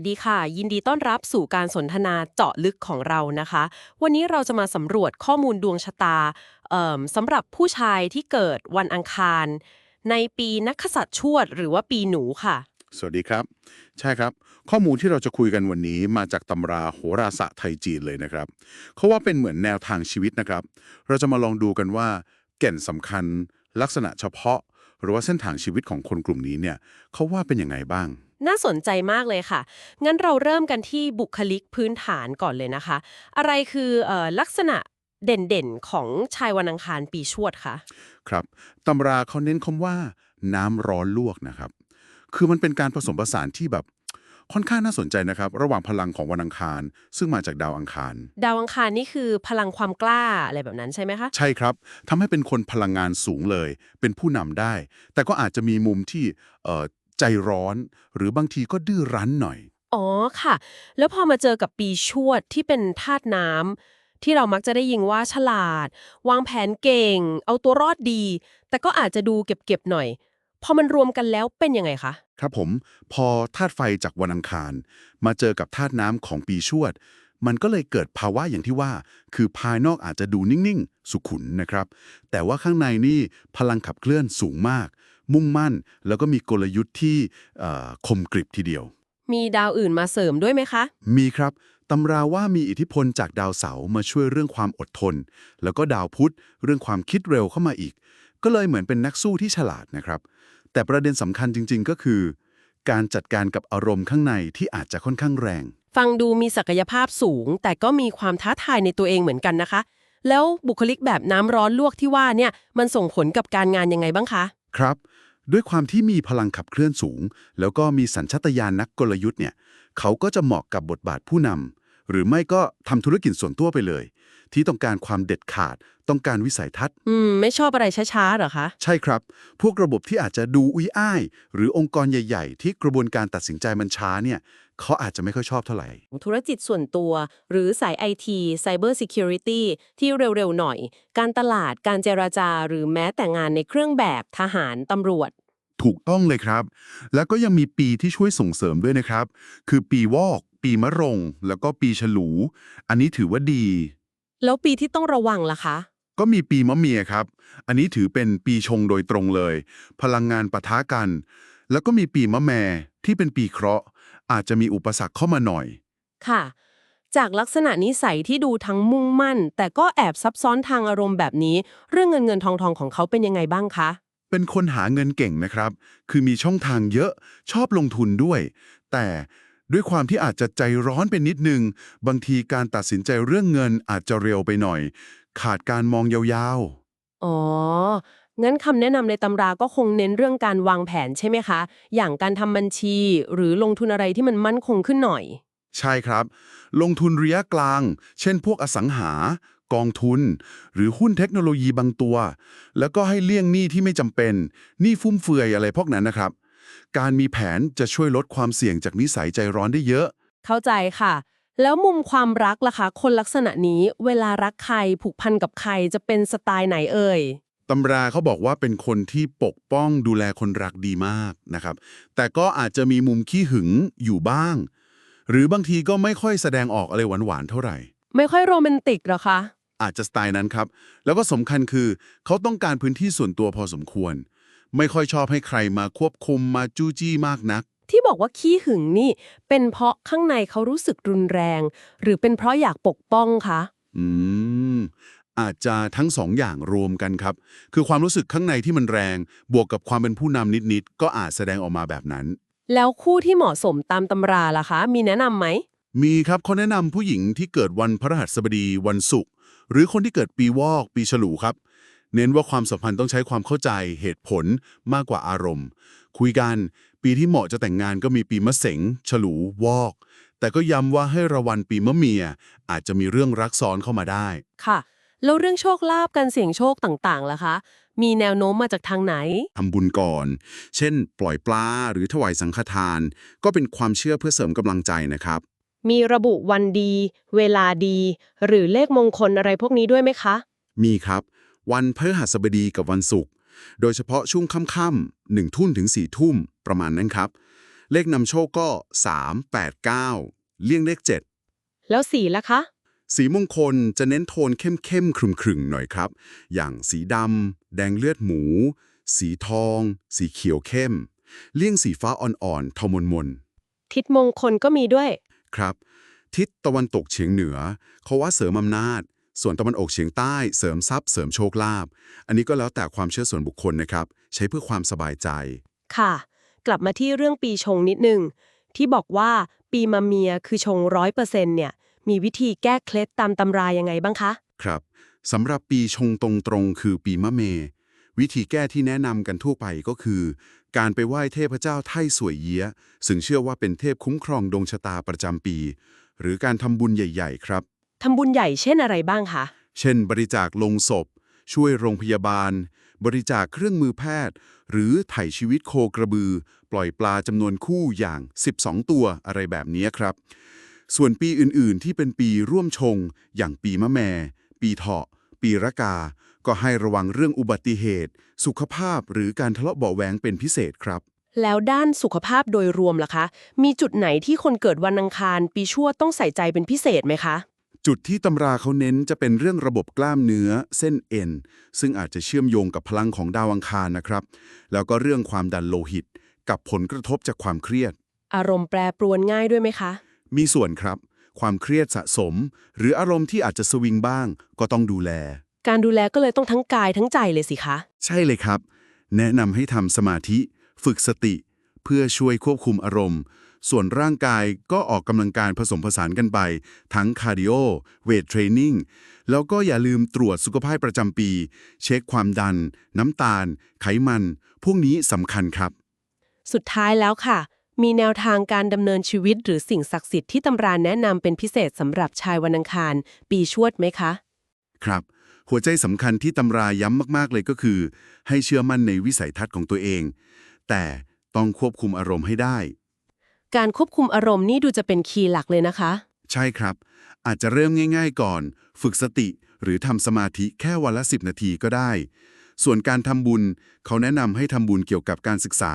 วัสดีค่ะ ยินดีต้อนรับสู่การสนทนาเจาะลึกของเรานะคะ วันนี้เราจะมาสำรวจข้อมูลดวงชะตาสำหรับผู้ชายที่เกิดวันอังคาร ในปีนักขสัตรชวด หรือว่าปีหนูค่ะ สวัสดีครับ ใช่ครับ ข้อมูลที่เราจะคุยกันวันนี้มาจากตำราโหราศาสตร์ไทยจีนเลยนะครับเขาว่าเป็นเหมือนแนวทางชีวิตนะครับ เราจะมาลองดูกันว่า แก่นสำคัญ ลักษณะเฉพาะ หรือว่าเส้นทางชีวิตของคนกลุ่มนี้เนี่ยเขาว่าเป็นยังไงบ้าง น่าสนใจมากเลยค่ะ งั้นเราเริ่มกันที่บุคลิกพื้นฐานก่อนเลยนะคะ อะไรคือเออลักษณะเด่นๆ ของชายวันอังคารปีชวดคะครับตำราเขาเน้นคำว่า น้ำร้อนลวกนะครับ คือมันเป็นการผสมผสานที่แบบค่อนข้างน่าสนใจนะครับ ระหว่างพลังของวันอังคาร ซึ่งมาจากดาวอังคาร ดาวอังคารนี่คือพลังความกล้าอะไรแบบนั้นใช่ไหมคะ ใช่ครับทำให้เป็นคนพลังงานสูงเลย เป็นผู้นำได้ แต่ก็อาจจะมีมุมที่เอ่อ ใจร้อน หรือบางทีก็ดื้อรั้นหน่อย อ๋อค่ะ แล้วพอมาเจอกับปีชวดที่เป็นธาตุน้ำที่เรามักจะได้ยินว่าฉลาด วางแผนเก่ง เอาตัวรอดดี แต่ก็อาจจะดูเก็บๆหน่อย พอมันรวมกันแล้วเป็นยังไงคะ ครับผม พอธาตุไฟจากวันอังคาร มาเจอกับธาตุน้ำของปีชวด มันก็เลยเกิดภาวะอย่างที่ว่า คือภายนอกอาจจะดูนิ่ง ๆ สุขุนนะครับ แต่ว่าข้างในนี่พลังขับเคลื่อนสูงมาก มุ่งมั่น แล้วก็มีกลยุทธ์ที่เอ่อคมกริบทีเดียว มีดาวอื่นมาเสริมด้วยไหมคะ มีครับตำราว่ามีอิทธิพลจากดาวเสาร์มาช่วยเรื่องความอดทน แล้วก็ดาวพุธเรื่องความคิดเร็วเข้ามาอีก ก็เลยเหมือนเป็นนักสู้ที่ฉลาดนะครับ แต่ประเด็นสำคัญจริง ๆ ก็คือ การจัดการกับอารมณ์ข้างในที่อาจจะค่อนข้างแรง ฟังดูมีศักยภาพสูง แต่ก็มีความท้าทายในตัวเองเหมือนกันนะคะ แล้วบุคลิกแบบน้ำร้อนลวกที่ว่าเนี่ยมันส่งผลกับการงานยังไงบ้างคะ ครับ ด้วยความที่มีพลังขับเคลื่อนสูง แล้วก็มีสัญชาตญาณนักกลยุทธ์เนี่ยเขาก็จะเหมาะกับบทบาทผู้นำหรือไม่ก็ทำธุรกิจส่วนตัวไปเลย ที่ต้องการความเด็ดขาด ต้องการวิสัยทัศน์ อืม ไม่ชอบอะไรช้าๆเหรอคะ ใช่ครับ พวกระบบที่อาจจะดูอุ้ยอ้าย หรือองค์กรใหญ่ ๆ ที่กระบวนการตัดสินใจมันช้าเนี่ยเขาอาจจะไม่ค่อยชอบเท่าไหร่ ธุรกิจส่วนตัว หรือสาย IT Cyber Security ที่เร็วๆหน่อย การตลาดการเจราจา หรือแม้แต่งานในเครื่องแบบทหารตำรวจถูกต้องเลยครับ แล้วก็ยังมีปีที่ช่วยส่งเสริมด้วยนะครับ คือปีวอก ปีมะรง แล้วก็ปีฉลู อันนี้ถือว่าดี แล้วปีที่ต้องระวังล่ะคะ ก็มีปีมะเมียครับ อันนี้ถือเป็นปีชงโดยตรงเลย พลังงานปะทะกัน แล้วก็มีปีมะแมที่เป็นปีเคราะห์ อาจจะมีอุปสรรคเข้ามาหน่อย ค่ะ จากลักษณะนิสัยที่ดูทั้งมุ่งมั่น แต่ก็แอบซับซ้อนทางอารมณ์แบบนี้ เรื่องเงินเงินทองทองของเขาเป็นยังไงบ้างคะ เป็นคนหาเงินเก่งนะครับ คือมีช่องทางเยอะ ชอบลงทุนด้วย แต่ ด้วยความที่อาจจะใจร้อนไปนิดนึง บางทีการตัดสินใจเรื่องเงินอาจจะเร็วไปหน่อย ขาดการมองยาวอ๋อ งั้นคำแนะนำในตำราก็คงเน้นเรื่องการวางแผนใช่ไหมคะ อย่างการทำบัญชี หรือลงทุนอะไรที่มันมั่นคงขึ้นหน่อยๆใช่ครับ ลงทุนระยะกลาง เช่น พวกอสังหา กองทุน หรือหุ้นเทคโนโลยีบางตัว แล้วก็ให้เลี่ยงหนี้ที่ไม่จำเป็น หนี้ฟุ่มเฟือยอะไรพวกนั้นนะครับ การมีแผนจะช่วยลดความเสี่ยงจากนิสัยใจร้อนได้เยอะ เข้าใจค่ะ แล้วมุมความรักล่ะคะ คนลักษณะนี้เวลารักใครผูกพันกับใครจะเป็นสไตล์ไหนเอ่ย ตำราเขาบอกว่าเป็นคนที่ปกป้องดูแลคนรักดีมากนะครับ แต่ก็อาจจะมีมุมขี้หึงอยู่บ้าง หรือบางทีก็ไม่ค่อยแสดงออกอะไรหวานๆเท่าไหร่ ไม่ค่อยโรแมนติกเหรอคะ อาจจะสไตล์นั้นครับ แล้วก็สำคัญคือเขาต้องการพื้นที่ส่วนตัวพอสมควร ไม่ค่อยชอบให้ใครมาควบคุมมาจู้จี้มากนัก ที่บอกว่าขี้หึงนี่ เป็นเพราะข้างในเขารู้สึกรุนแรง หรือเป็นเพราะอยากปกป้องคะ อืม อาจจะทั้งสองอย่างรวมกันครับ คือความรู้สึกข้างในที่มันแรง บวกกับความเป็นผู้นำนิดๆ ก็อาจแสดงออกมาแบบนั้น แล้วคู่ที่เหมาะสมตามตำราล่ะคะ มีแนะนำไหม มีครับเขาแนะนำผู้หญิงที่เกิดวันพฤหัสบดีวันศุกร์หรือคนที่เกิดปีวอกปีฉลูครับ เน้นว่าความสัมพันธ์ต้องใช้ความเข้าใจเหตุผลมากกว่าอารมณ์ คุยกัน ปีที่เหมาะจะแต่งงานก็มีปีมะเสงฉลูวอก แต่ก็ย้ำว่าให้ระวังปีมะเมีย อาจจะมีเรื่องรักซ้อนเข้ามาได้ ค่ะ แล้วเรื่องโชคลาภการเสี่ยงโชคต่างๆล่ะคะ มีแนวโน้มมาจากทางไหน ทำบุญก่อน เช่น ปล่อยปลาหรือถวายสังฆทาน ก็เป็นความเชื่อเพื่อเสริมกำลังใจนะครับ มีระบุวันดี เวลาดี หรือเลขมงคลอะไรพวกนี้ด้วยไหมคะ มีครับ วันพฤหัสบดีกับวันศุกร์ โดยเฉพาะช่วงค่ำๆหนึ่งทุ่มถึงสี่ทุ่มประมาณนั้นครับ เลขนำโชคก็ 3 8 9 เลี่ยงเลข 7 แล้วสีล่ะคะ สีมงคลจะเน้นโทนเข้มๆครึมๆหน่อยครับ อย่างสีดำแดงเลือดหมู สีทอง สีเขียวเข้ม เลี่ยงสีฟ้าอ่อนๆเทามนมนทิศมงคลก็มีด้วยๆครับ ทิศตะวันตกเฉียงเหนือเขาว่าเสริมอำนาจ ส่วนตะวันออกเฉียงใต้เสริมทรัพย์เสริมโชคลาภอันนี้ก็แล้วแต่ความเชื่อส่วนบุคคลนะครับ ใช้เพื่อความสบายใจ ค่ะ กลับมาที่เรื่องปีชงนิดนึง ที่บอกว่าปีมะเมียคือชงร้อยเปอร์เซ็นต์เนี่ยมีวิธีแก้เคล็ดตามตำรายังไงบ้างคะ ครับสำหรับปีชงตรงๆ คือปีมะเม วิธีแก้ที่แนะนำกันทั่วไปก็คือ การไปไหว้เทพเจ้าไท่สวยเยี้ยซึ่งเชื่อว่าเป็นเทพคุ้มครองดวงชะตาประจำปี หรือการทำบุญใหญ่ ๆ ครับ ทำบุญใหญ่เช่นอะไรบ้างคะ เช่น บริจาคลงศพ ช่วยโรงพยาบาล บริจาคเครื่องมือแพทย์ หรือไถ่ชีวิตโคกระบือ ปล่อยปลาจำนวนคู่อย่าง 12 ตัวอะไรแบบนี้ครับ ส่วนปีอื่นๆ ที่เป็นปีร่วมชง อย่างปีมะแม่ ปีเถาะ ปีระกา ก็ให้ระวังเรื่องอุบัติเหตุ สุขภาพหรือการทะเลาะเบาะแหวงเป็นพิเศษครับแล้วด้านสุขภาพโดยรวมล่ะคะ มีจุดไหนที่คนเกิดวันอังคาร ปีชวดต้องใส่ใจเป็นพิเศษไหมคะ จุดที่ตำราเขาเน้นจะเป็นเรื่องระบบกล้ามเนื้อเส้นเอ็น ซึ่งอาจจะเชื่อมโยงกับพลังของดาวอังคารนะครับ แล้วก็เรื่องความดันโลหิต กับผลกระทบจากความเครียด อารมณ์แปรปรวนง่ายด้วยไหมคะ มีส่วนครับ ความเครียดสะสม หรืออารมณ์ที่อาจจะสวิงบ้าง ก็ต้องดูแล การดูแลก็เลยต้องทั้งกายทั้งใจเลยสิคะ ใช่เลยครับ แนะนำให้ทำสมาธิ ฝึกสติ เพื่อช่วยควบคุมอารมณ์ ส่วนร่างกายก็ออกกำลังกายผสมผสานกันไป ทั้งคาร์ดิโอเวทเทรนนิ่งแล้วก็อย่าลืมตรวจสุขภาพประจำปี เช็คความดัน น้ำตาล ไขมัน พวกนี้สำคัญครับ สุดท้ายแล้วค่ะ มีแนวทางการดำเนินชีวิตหรือสิ่งศักดิ์สิทธิ์ที่ตำราแนะนำเป็นพิเศษสำหรับชายวันอังคาร ปีชวดไหมคะ ครับหัวใจสำคัญที่ตำราย้ำมาก ๆ เลยก็คือ ให้เชื่อมั่นในวิสัยทัศน์ของตัวเอง แต่ต้องควบคุมอารมณ์ให้ได้ การควบคุมอารมณ์นี่ดูจะเป็นคีย์หลักเลยนะคะ ใช่ครับ อาจจะเริ่มง่าย ๆ ก่อน ฝึกสติ หรือทำสมาธิแค่วันละ 10 นาทีก็ได้ ส่วนการทำบุญ เขาแนะนำให้ทำบุญเกี่ยวกับการศึกษา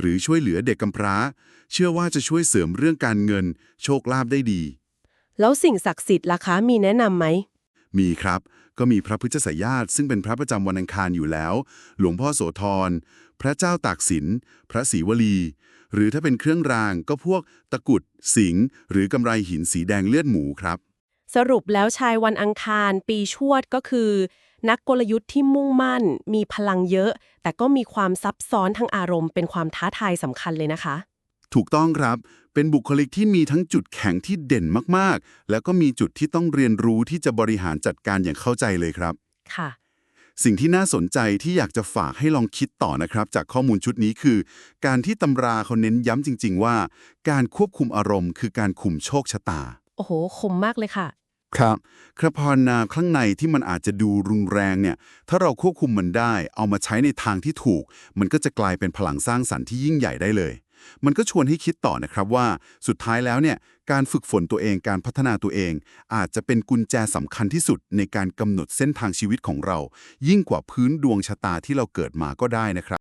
หรือช่วยเหลือเด็กกำพร้า เชื่อว่าจะช่วยเสริมเรื่องการเงิน โชคลาภได้ดี แล้วสิ่งศักดิ์สิทธิ์ล่ะคะมีแนะนำไหมมีครับ ก็มีพระพุทธสยญาติซึ่งเป็นพระประจำวันอังคารอยู่แล้ว หลวงพ่อโสธร พระเจ้าตากสิน พระศรีวลี หรือถ้าเป็นเครื่องรางก็พวกตะกรุด สิงห์หรือกำไรหินสีแดงเลือดหมูครับ สรุปแล้วชายวันอังคาร ปีชวดก็คือ นักกลยุทธ์ที่มุ่งมั่น มีพลังเยอะ แต่ก็มีความซับซ้อนทางอารมณ์ เป็นความท้าทายสำคัญเลยนะคะ ถูกต้องครับ เป็นบุคลิกที่มีทั้งจุดแข็งที่เด่นมากๆ แล้วก็มีจุดที่ต้องเรียนรู้ที่จะบริหารจัดการอย่างเข้าใจเลยครับ ค่ะ สิ่งที่น่าสนใจที่อยากจะฝากให้ลองคิดต่อนะครับ จากข้อมูลชุดนี้คือ การที่ตำราเขาเน้นย้ำจริง ๆ ว่า การควบคุมอารมณ์คือการคุมโชคชะตา โอ้โห คมมากเลยค่ะ ครับครับพรนาข้างในที่มันอาจจะดูรุนแรงเนี่ย ถ้าเราควบคุมมันได้ เอามาใช้ในทางที่ถูก มันก็จะกลายเป็นพลังสร้างสรรค์ที่ยิ่งใหญ่ได้เลย มันก็ชวนให้คิดต่อนะครับว่า สุดท้ายแล้วเนี่ย การฝึกฝนตัวเองการพัฒนาตัวเอง อาจจะเป็นกุญแจสำคัญที่สุดในการกำหนดเส้นทางชีวิตของเรา ยิ่งกว่าพื้นดวงชะตาที่เราเกิดมาก็ได้นะครับ